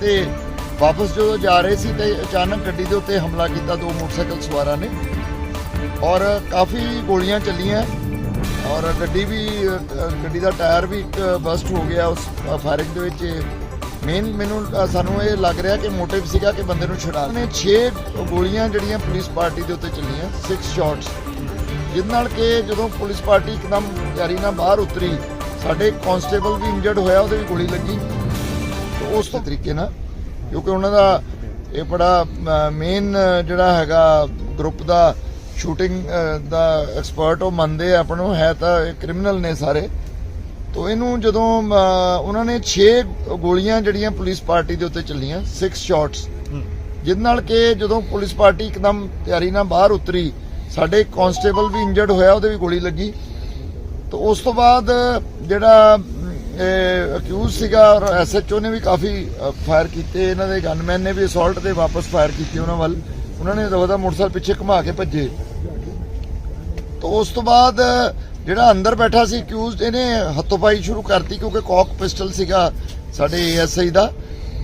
ਤੇ ਵਾਪਸ ਜਦੋਂ ਜਾ ਰਹੇ ਸੀ ਤੇ ਅਚਾਨਕ ਗੱਡੀ ਦੇ ਉੱਤੇ ਹਮਲਾ ਕੀਤਾ, ਦੋ ਮੋਟਰਸਾਈਕਲ ਸਵਾਰਾਂ ਨੇ ਔਰ ਕਾਫੀ ਗੋਲੀਆਂ ਚੱਲੀਆਂ ਔਰ ਗੱਡੀ ਵੀ, ਗੱਡੀ ਦਾ ਟਾਇਰ ਵੀ ਇੱਕ ਬਸਟ ਹੋ ਗਿਆ ਉਸ ਫਾਇਰਿੰਗ ਦੇ ਵਿੱਚ। ਮੇਨ ਮੈਨੂੰ, ਸਾਨੂੰ ਇਹ ਲੱਗ ਰਿਹਾ ਕਿ ਮੋਟਿਵ ਸੀਗਾ ਕਿ ਬੰਦੇ ਨੂੰ ਛੁਡਾ ਨੇ 6 ਗੋਲੀਆਂ ਜਿਹੜੀਆਂ ਪੁਲਿਸ ਪਾਰਟੀ ਦੇ ਉੱਤੇ ਚੱਲੀਆਂ 6 ਸ਼ਾਟਸ ਜਿਸ ਨਾਲ ਕਿ ਜਦੋਂ ਪੁਲਿਸ ਪਾਰਟੀ ਇੱਕਦਮ ਤਿਆਰੀ ਨਾਲ ਬਾਹਰ ਉਤਰੀ, ਸਾਡੇ ਕਾਂਸਟੇਬਲ ਵੀ ਇੰਜਰਡ ਹੋਇਆ, ਉਹਦੇ ਵੀ ਗੋਲੀ ਲੱਗੀ। ਉਸ ਤਰੀਕੇ ਨਾਲ ਕਿਉਂਕਿ ਉਹਨਾਂ ਦਾ ਇਹ ਬੜਾ ਮੇਨ ਜਿਹੜਾ ਹੈਗਾ ਗਰੁੱਪ ਦਾ ਸ਼ੂਟਿੰਗ ਦਾ ਐਕਸਪਰਟ ਉਹ ਮੰਨਦੇ ਆ ਆਪਾਂ ਨੂੰ ਹੈ ਤਾਂ ਕ੍ਰਿਮੀਨਲ ਨੇ ਸਾਰੇ। ਤੋ ਇਹਨੂੰ ਜਦੋਂ ਉਹਨਾਂ ਨੇ 6 ਗੋਲੀਆਂ ਜਿਹੜੀਆਂ ਪੁਲਿਸ ਪਾਰਟੀ ਦੇ ਉੱਤੇ ਚੱਲੀਆਂ 6 ਸ਼ਾਟਸ ਜਿਸ ਨਾਲ ਕਿ ਜਦੋਂ ਪੁਲਿਸ ਪਾਰਟੀ ਇੱਕਦਮ ਤਿਆਰੀ ਨਾਲ ਬਾਹਰ ਉਤਰੀ ਸਾਡੇ ਕਾਂਸਟੇਬਲ ਵੀ ਇੰਜਰਡ ਹੋਇਆ ਉਹਦੇ ਵੀ ਗੋਲੀ ਲੱਗੀ। ਤੇ ਉਸ ਤੋਂ ਬਾਅਦ ਜਿਹੜਾ ਇਹ ਅਕਿਊਜ਼ ਸੀਗਾ ਔਰ ਐਸਐਚਓ ਨੇ ਵੀ ਕਾਫੀ ਫਾਇਰ ਕੀਤੇ। ਇਹਨਾਂ ਦੇ ਗਨਮੈਨ ਨੇ ਵੀ ਅਸੌਲਟ ਤੇ ਵਾਪਸ ਫਾਇਰ ਕੀਤੀ ਉਹਨਾਂ ਵੱਲ। ਉਹਨਾਂ ਨੇ ਦਵਦਾ ਮੋਟਰਸਾਈਕਲ ਪਿੱਛੇ ਘੁਮਾ ਕੇ ਭੱਜੇ। ਤੋਂ ਉਸ ਤੋਂ ਬਾਅਦ, ਜਿਹੜਾ ਅੰਦਰ ਬੈਠਾ ਸੀ ਅਕਿਊਜ਼ਡ ਇਹਨੇ ਹੱਥੋਂ-ਪਾਈ ਸ਼ੁਰੂ ਕਰਤੀ ਕਿਉਂਕਿ ਕੌਕ ਪਿਸਟਲ ਸੀਗਾ ਸਾਡੇ ਏਐਸਆਈ ਦਾ।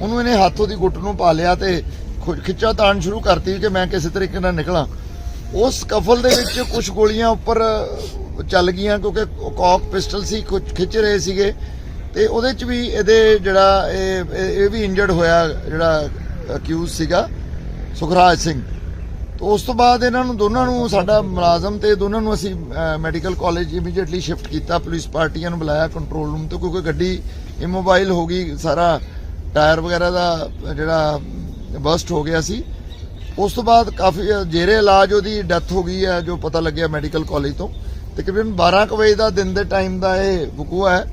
ਉਹਨੂੰ ਇਹਨੇ ਹੱਥੋਂ ਦੀ ਗੁੱਟ ਨੂੰ ਪਾ ਲਿਆ ਤੇ ਖੁ- ਖਿੱਚਾ ਤਾਣ ਸ਼ੁਰੂ ਕਰਤੀ ਕਿ ਮੈਂ ਕਿਸੇ ਤਰੀਕੇ ਨਾਲ ਨਿਕਲਾਂ। ਉਸ ਕਫਲ ਦੇ ਵਿੱਚ ਕੁਝ ਗੋਲੀਆਂ ਉੱਪਰ ਚੱਲ ਗਈਆਂ ਕਿਉਂਕਿ ਕੌਕ ਪਿਸਟਲ ਸੀ ਕੁਝ ਖਿੱਚ ਰਹੇ ਸੀਗੇ। ਤੇ ਉਹਦੇ ਚ ਵੀ ਇਹਦੇ ਜਿਹੜਾ ਇਹ ਇਹ ਵੀ ਇੰਜਰਡ ਹੋਇਆ ਜਿਹੜਾ ਅਕਿਊਜ਼ ਸੀਗਾ, ਸੁਖਰਾਜ ਸਿੰਘ। ਤੇ ਉਸ ਤੋਂ ਬਾਅਦ ਇਹਨਾਂ ਨੂੰ ਦੋਨਾਂ ਨੂੰ ਸਾਡਾ ਮੁਲਾਜ਼ਮ ਤੇ ਦੋਨਾਂ ਨੂੰ ਅਸੀਂ ਮੈਡੀਕਲ ਕਾਲਜ ਇਮੀਡੀਏਟਲੀ ਸ਼ਿਫਟ ਕੀਤਾ, ਪੁਲਿਸ ਪਾਰਟੀਆਂ ਨੂੰ ਬੁਲਾਇਆ ਕੰਟਰੋਲ ਰੂਮ ਤੋਂ, ਕਿਉਂਕਿ ਗੱਡੀ ਇਮੋਬਾਈਲ ਹੋ ਗਈ, ਸਾਰਾ ਟਾਇਰ ਵਗੈਰਾ ਦਾ ਜਿਹੜਾ ਬਸਟ ਹੋ ਗਿਆ ਸੀ। ਉਸ ਤੋਂ ਬਾਅਦ ਕਾਫੀ ਜੇਰੇ ਇਲਾਜ ਉਹਦੀ ਡੈਥ ਹੋ ਗਈ ਹੈ, ਜੋ ਪਤਾ ਲੱਗਿਆ ਮੈਡੀਕਲ ਕਾਲਜ ਤੋਂ। ਤਕਰੀਬਨ 12 ਕੁ ਵਜੇ ਦਾ ਦਿਨ ਦੇ ਟਾਈਮ ਦਾ ਇਹ ਵਕੂਆ ਹੈ।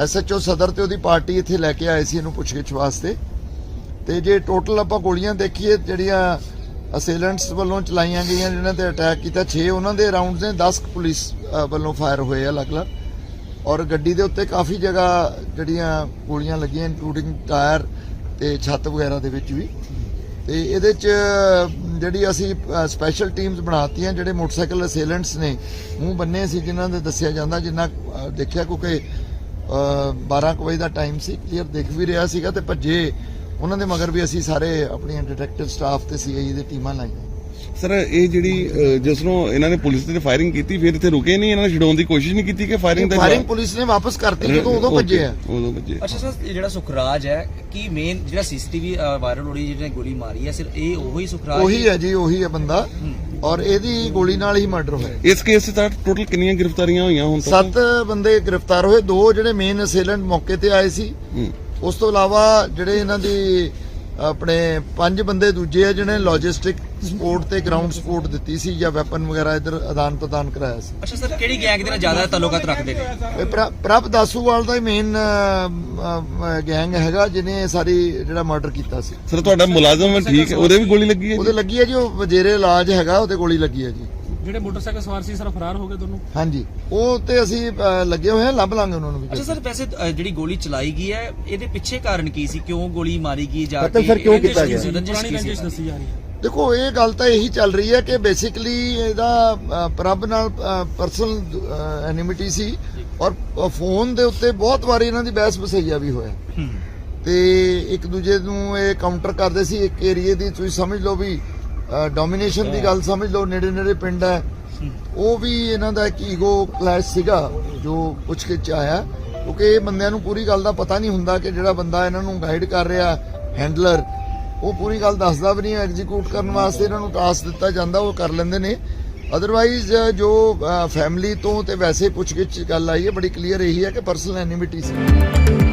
ਐਸਐਚਓ ਸਦਰ ਤੇ ਉਹਦੀ ਪਾਰਟੀ ਇੱਥੇ ਲੈ ਕੇ ਆਏ ਸੀ ਇਹਨੂੰ ਪੁੱਛਗਿੱਛ ਵਾਸਤੇ। ਤੇ ਜੇ ਟੋਟਲ ਆਪਾਂ ਗੋਲੀਆਂ ਦੇਖੀਏ, ਜਿਹੜੀਆਂ ਅਸੇਲੈਂਟਸ ਵੱਲੋਂ ਚਲਾਈਆਂ ਗਈਆਂ, ਜਿਨ੍ਹਾਂ ਤੇ ਅਟੈਕ ਕੀਤਾ 6 ਉਹਨਾਂ ਦੇ ਰਾਉਂਡਸ ਨੇ 10 ਪੁਲਿਸ ਵੱਲੋਂ ਫਾਇਰ ਹੋਏ ਆ ਅਲੱਗ-ਅਲੱਗ। ਔਰ ਗੱਡੀ ਦੇ ਉੱਤੇ ਕਾਫੀ ਜਗ੍ਹਾ ਜਿਹੜੀਆਂ ਗੋਲੀਆਂ ਲੱਗੀਆਂ ਇਨਕਲੂਡਿੰਗ ਟਾਇਰ ਤੇ ਛੱਤ ਵਗੈਰਾ ਦੇ ਵਿੱਚ ਵੀ। ਤੇ ਇਹਦੇ ਚ, ਜਿਹੜੀ ਅਸੀਂ ਸਪੈਸ਼ਲ ਟੀਮਸ ਬਣਾਤੀਆਂ, ਜਿਹੜੇ ਮੋਟਰਸਾਈਕਲ ਅਸੇਲੈਂਟਸ ਨੇ, ਮੂੰਹ ਬੰਨੇ ਸੀ, ਜਿਨ੍ਹਾਂ ਦੇ ਦੱਸਿਆ ਜਾਂਦਾ, ਜਿੰਨਾ ਦੇਖਿਆ, ਕਿਉਂਕਿ 12 ਕੁ ਵਜੇ ਦਾ ਟਾਈਮ ਸੀ ਕਲੀਅਰ ਦਿਖ ਵੀ ਰਿਹਾ ਸੀਗਾ ਤੇ ਭੱਜੇ ਉਹਨਾਂ ਦੇ ਮਗਰ ਵੀ ਅਸੀਂ ਸਾਰੇ ਆਪਣੀਆਂ ਡਿਟੈਕਟਿਵ ਸਟਾਫ ਤੇ ਸੀਆਈ ਦੇ ਟੀਮਾਂ ਲਾਈਆਂ। ਸਰ ਇਹ ਜਿਹੜੀ ਜਿਸ ਨੂੰ ਇਹਨਾਂ ਨੇ ਪੁਲਿਸ ਤੇ ਫਾਇਰਿੰਗ ਕੀਤੀ ਫਿਰ ਇੱਥੇ ਰੁਕੇ ਨਹੀਂ ਇਹਨਾਂ ਨੇ ਛਡਾਉਣ ਦੀ ਕੋਸ਼ਿਸ਼ ਨਹੀਂ ਕੀਤੀ ਕਿ ਫਾਇਰਿੰਗ ਦਾ ਫਾਇਰਿੰਗ ਪੁਲਿਸ ਨੇ ਵਾਪਸ ਕਰਤੀ ਜਦੋਂ ਉਦੋਂ ਭੱਜੇ ਆ। ਉਦੋਂ ਭੱਜੇ। ਅੱਛਾ ਸਰ ਇਹ ਜਿਹੜਾ ਸੁਖਰਾਜ ਹੈ ਕੀ ਮੇਨ ਜਿਹੜਾ ਸੀਸੀਟੀਵੀ ਵਾਇਰਲ ਹੋ ਰਹੀ ਜਿਹਨੇ ਗੋਲੀ ਮਾਰੀ ਹੈ ਸਿਰ ਇਹ ਉਹੀ ਸੁਖਰਾਜ ਉਹੀ ਹੈ? ਜੀ ਉਹੀ ਹੈ ਬੰਦਾ। ਔਰ ਇਹਦੀ ਗੋਲੀ ਨਾਲ ਹੀ ਮਰਡਰ ਹੋਇਆ। ਇਸ ਕੇਸ 'ਚ ਤਾਂ ਟੋਟਲ ਕਿੰਨੀਆਂ ਗ੍ਰਿਫਤਾਰੀਆਂ ਹੋਈਆਂ ਹੁਣ ਤੱਕ? ਸੱਤ ਬੰਦੇ ਗ੍ਰਿਫਤਾਰ ਹੋਏ ਦੋ ਜਿਹੜੇ ਮੇਨ ਅਸੇਲੈਂਟ ਮੌਕੇ ਤੇ ਆਏ ਸੀ। ਉਸ ਤੋਂ ਇਲਾਵਾ ਜਿਹੜੇ ਇਹਨਾਂ ਦੀ ਆਪਣੇ ਪੰਜ ਬੰਦੇ ਦੂਜੇ ਆ ਜਿਹਨੇ ਲੌਜਿਸਟਿਕ ਸਪੋਰਟ ਤੇ ਗਰਾਊਂਡ ਸਪੋਰਟ ਦਿੱਤੀ ਸੀ ਜਾਂ ਵੈਪਨ ਵਗੈਰਾ ਇਧਰ ਆਦਾਨ ਪ੍ਰਦਾਨ ਕਰਾਇਆ ਸੀ। ਅੱਛਾ ਸਰ ਕਿਹੜੀ ਗੈਂਗ ਦੇ ਨਾਲ ਜ਼ਿਆਦਾ ਤਾਲੁਕਾਤ ਰੱਖਦੇ ਨੇ? ਇਹ ਪ੍ਰ- ਪ੍ਰਭ ਦਾਸੂਵਾਲ ਦਾ ਹੀ ਮੇਨ ਗੈਂਗ ਹੈਗਾ ਜਿਹਨੇ ਇਹ ਸਾਰੀ ਜਿਹੜਾ ਮਰਡਰ ਕੀਤਾ ਸੀ। ਸਰ ਤੁਹਾਡਾ ਮੁਲਾਜ਼ਮ ਠੀਕ ਹੈ? ਉਹਦੇ ਵੀ ਗੋਲੀ ਲੱਗੀ ਹੈ ਉਹਦੇ ਲੱਗੀ ਹੈ ਜੀ ਉਹ ਵਜੇਰੇ ਇਲਾਜ ਹੈਗਾ ਉਹਦੇ ਗੋਲੀ ਲੱਗੀ ਹੈ ਜੀ। ਜਿਹੜੇ ਮੋਟਰਸਾਈਕਲ ਸਵਾਰ ਸੀ ਸਰ ਫਰਾਰ ਹੋ ਗਏ ਦੋਨੋਂ? ਹਾਂਜੀ। ਉਹ ਤੇ ਅਸੀਂ ਅ, ਲੱਗੇ ਹੋਏ ਹਾਂ ਲੱਭ ਲਾਂਗੇ ਉਹਨਾਂ ਨੂੰ ਵੀ। ਅੱਛਾ ਸਰ ਵੈਸੇ ਅ, ਜਿਹੜੀ ਗੋਲੀ ਚਲਾਈ ਗਈ ਹੈ ਇਹਦੇ ਪਿੱਛੇ ਕਾਰਨ ਕੀ ਸੀ? ਕਿਉਂ ਗੋਲੀ ਮਾਰੀ ਗਈ ਜਾ ਕੇ ਸਰ ਕਿਉਂ ਕੀਤਾ ਗਿਆ? ਰੰਜਿਸ਼ ਪੁਰਾਣੀ ਕੀ ਸੀ? ਰੰਜਿਸ਼ ਦੱਸੀ ਜਾ ਰਹੀ ਹੈ। ਦੇਖੋ ਇਹ ਗੱਲ ਤਾਂ ਇਹੀ ਚੱਲ ਰਹੀ ਹੈ ਕਿ ਬੇਸਿਕਲੀ ਇਹਦਾ ਪ੍ਰਭ ਨਾਲ ਪਰਸਨਲ ਐਨਿਮਿਟੀ ਸੀ ਔਰ ਫੋਨ ਦੇ ਉੱਤੇ ਬਹੁਤ ਵਾਰੀ ਇਹਨਾਂ ਦੀ ਬਹਿਸ ਬਸਈਆ ਵੀ ਹੋਇਆ। ਤੇ ਇੱਕ ਦੂਜੇ ਨੂੰ ਇਹ ਕਾਊਂਟਰ ਕਰਦੇ ਸੀ ਇੱਕ ਏਰੀਏ ਦੀ ਤੁਸੀਂ ਸਮਝ ਲਓ ਵੀ ਡੋਮੀਨੇਸ਼ਨ ਦੀ ਗੱਲ ਸਮਝ ਲਓ ਨੇੜੇ ਨੇੜੇ ਪਿੰਡ ਹੈ। ਉਹ ਵੀ ਇਹਨਾਂ ਦਾ ਇੱਕ ਈਗੋ ਕਲੈਸ਼ ਸੀਗਾ ਜੋ ਪੁੱਛ ਕੇ ਚ ਆਇਆ ਕਿਉਂਕਿ ਇਹ ਬੰਦਿਆਂ ਨੂੰ ਪੂਰੀ ਗੱਲ ਦਾ ਪਤਾ ਨਹੀਂ ਹੁੰਦਾ ਕਿ ਜਿਹੜਾ ਬੰਦਾ ਇਹਨਾਂ ਨੂੰ ਗਾਈਡ ਕਰ ਰਿਹਾ ਹੈਂਡਲਰ ਉਹ ਪੂਰੀ ਗੱਲ ਦੱਸਦਾ ਵੀ ਨਹੀਂ ਐਗਜ਼ੀਕਿਊਟ ਕਰਨ ਵਾਸਤੇ ਇਹਨਾਂ ਨੂੰ ਟਾਸਕ ਦਿੱਤਾ ਜਾਂਦਾ, ਉਹ ਕਰ ਲੈਂਦੇ ਨੇ। ਅਦਰਵਾਈਜ਼ ਜੋ ਫੈਮਿਲੀ ਤੋਂ ਤੇ ਵੈਸੇ ਪੁੱਛਗਿੱਛ ਗੱਲ ਆਈ ਹੈ, ਬੜੀ ਕਲੀਅਰ ਇਹੀ ਹੈ ਕਿ ਪਰਸਨਲ ਐਨਿਮਿਟੀ ਸੀ।